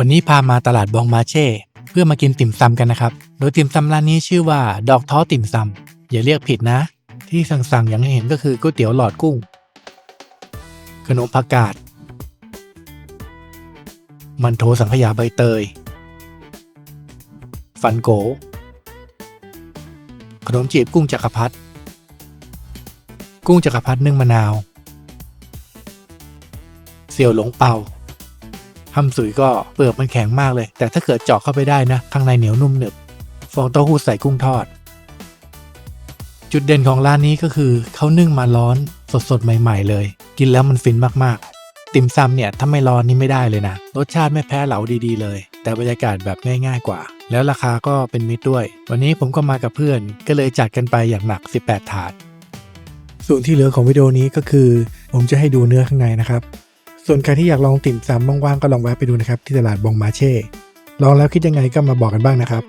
วันนี้พามาตลาดบองมาเช่ เพื่อมากินติ่มซำกันนะครับ โดยติ่มซำร้านนี้ชื่อว่า ดอกท้อติ่มซำอย่าเรียกผิดนะ ที่สั่งๆอย่างที่เห็นก็คือก๋วยเตี๋ยวหลอดกุ้ง ขนมผักกาด มันโถสังขยาใบเตย ฟันโก ขนมจีบกุ้งจักรพรรดิกุ้งจักรพรรดินึ่งมะนาว เสี่ยวหลงเปา ฮัมสุยก็เปลือกมันแข็งมากเลย แต่ถ้าเกิดเจาะเข้าไปได้นะข้างในเหนียวนุ่มหนึบฟองเต้าหู้ใส่กุ้งทอด จุดเด่นของร้านนี้ก็คือเขานึ่งมาร้อนสดๆ ใหม่ ๆ เลย กินแล้วมันฟินมากๆ ติ่มซำเนี่ยถ้าไม่ร้อนนี่ไม่ได้เลยนะรสชาติไม่แพ้เหลาดีๆ เลย แต่บรรยากาศแบบง่าย ๆ กว่า แล้วราคาก็เป็นมิตรด้วย วันนี้ผมก็มากับเพื่อนก็เลยจัดกันไปอย่างหนัก 18 ถาดส่วนที่เหลือของวิดีโอนี้ก็คือ ผมจะให้ดูเนื้อข้างในนะครับ ส่วนใครที่อยากลองติ่มซำว่างๆก็ลองแวะไปดูนะครับที่ตลาดบองมาเช่ ลองแล้วคิดยังไงก็มาบอกกันบ้างนะครับ